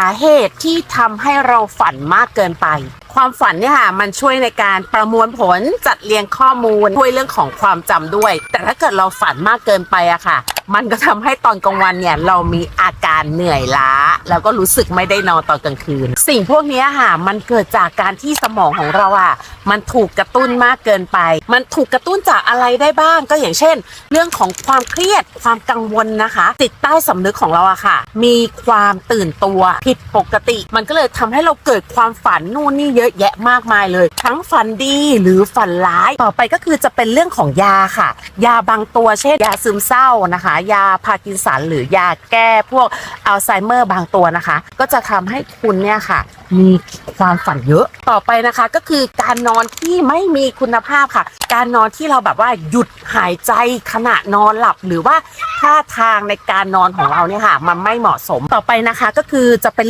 สาเหตุที่ทำให้เราฝันมากเกินไป ความฝันเนี่ยค่ะมันช่วยในการประมวลผลจัดเรียงข้อมูลช่วยเรื่องของความจำด้วย แต่ถ้าเกิดเราฝันมากเกินไปอะค่ะ มันก็ทำให้ตอนกลางวันเนี่ยเรามีอาการเหนื่อยล้า แล้วก็รู้สึกไม่ได้นอนตอนกลางคืน สิ่งพวกนี้ค่ะมันเกิดจากการที่สมองของเราอะมันถูกกระตุ้นมากเกินไป มันถูกกระตุ้นจากอะไรได้บ้าง ก็อย่างเช่น เรื่องของความเครียดความกังวลนะคะจิตใต้สำนึกของเราอะค่ะ มีความตื่นตัวผิดปกติ มันก็เลยทำให้เราเกิดความฝันนู่นนี่เยอะแยะมากมายเลย ทั้งฝันดีหรือฝันร้ายต่อไปก็คือจะเป็นเรื่องของยาค่ะ ยาบางตัวเช่นยาซึมเศร้านะคะ ยาพาร์กินสันหรือยาแก้พวกอัลไซเมอร์บางตัวนะคะ ก็จะทำให้คุณเนี่ยค่ะ มีความฝันเยอะต่อไปนะคะก็คือการนอนที่ไม่มีคุณภาพค่ะ การนอนที่เราแบบว่าหยุดหายใจขณะนอนหลับหรือว่าท่าทางในการนอนของเราเนี่ยค่ะ มันไม่เหมาะสมต่อไปนะคะก็คือจะเป็น